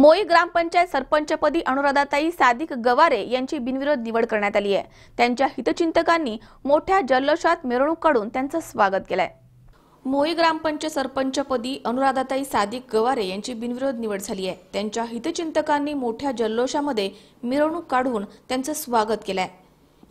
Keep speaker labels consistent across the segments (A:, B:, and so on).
A: मोई ग्रामपंचायत सरपंचपदी अनुराधाताई सादिक गवारे यांची बिनविरोध निवड करण्यात आली आहे. त्यांच्या हितचिंतकांनी मोठ्या जल्लोषात मिरवणूक काढून त्यांचं स्वागत केलंय. मोई ग्रामपंचायत सरपंचपदी अनुराधाताई सादिक गवारे यांची बिनविरोध निवड झाली आहे. त्यांच्या हितचिंतकांनी मोठ्या जल्लोषामध्ये मिरवणूक काढून त्यांचं स्वागत केलंय.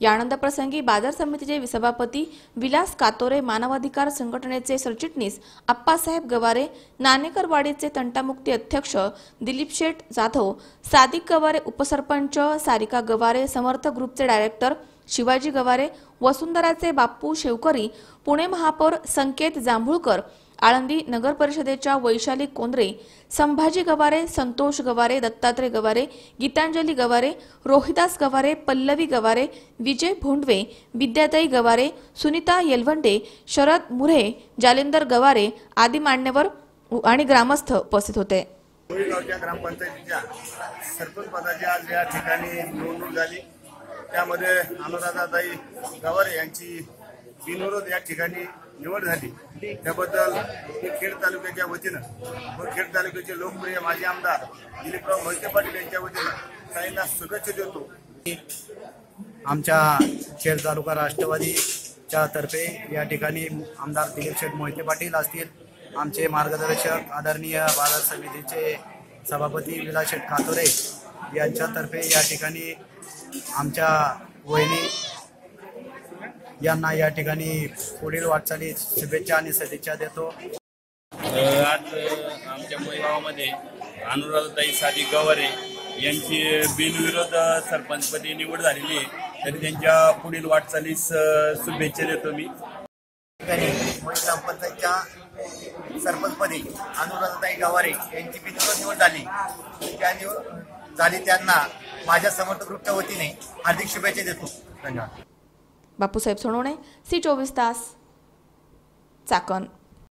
A: या आनंदप्रसंगी बाजार समितीचे सभापती विलास कातोरे मानवाधिकार संघटनेचे सरचिटणीस आप्पासाहेब गवारे नाणेकरवाडीचे तंटामुक्ती अध्यक्ष दिलीप शेठ जाधव सादिक गवारे उपसरपंच सारिका गवारे समर्थ ग्रुपचे डायरेक्टर शिवाजी गवारे वसुंधराचे बाप्पू शेवकरी पुणे महापौर संकेत जांभुळकर आळंदी नगर परिषदेच्या वैशाली कोंद्रे संभाजी गवारे संतोष गवारे दत्तात्रय गवारे गीतांजली गवारे रोहिदास गवारे पल्लवी गवारे विजय भोंडवे विद्याताई गवारे सुनीता येलवंडे शरद मुरे जालिंदर गवारे आदी मान्यवर आणि ग्रामस्थ उपस्थित होते.
B: गावच्या ग्रामपंचायतीच्या सरपंच पदाची आज या ठिकाणी निवडणूक झाली त्यामध्ये अनुराधाताई गवारे यांची बिनविरोध या ठिकाणी निवड झाली. त्याबद्दल मी खेड तालुक्याच्या वतीनं व खेड तालुक्याचे लोकप्रिय माजी आमदार दिलीपराव मोहिते पाटील यांच्या वतीनं ताईंना शुभेच्छा देतो.
C: आमच्या खेड तालुका राष्ट्रवादीच्या तर्फे या ठिकाणी आमदार दिलीप शेठ मोहिते पाटील असतील. आमचे मार्गदर्शक आदरणीय बाजार समितीचे सभापती विलास शेठ खातोरे यांच्यातर्फे या ठिकाणी आमच्या वहिनी यांना या ठिकाणी पुढील वाटचाली शुभेच्छा आणि सदिच्छा देतो.
D: आज आमच्या मोई गावामध्ये अनुराधाताई सादी गवारे यांची बिनविरोध सरपंचपदी निवड झालेली आहे. तरी त्यांच्या पुढील वाटचालीस शुभेच्छा देतो मी.
C: ग्रामपंचायतच्या सरपंचपदी अनुराधाताई गवारे यांची बिनविरोध निवड झाली. त्या निवड झाली त्यांना माझ्या समर्थ ग्रुपच्या वतीने हार्दिक शुभेच्छा देतो. धन्यवाद.
A: बापूसाहेब सोनवणे सी चोवीस तास चाकण.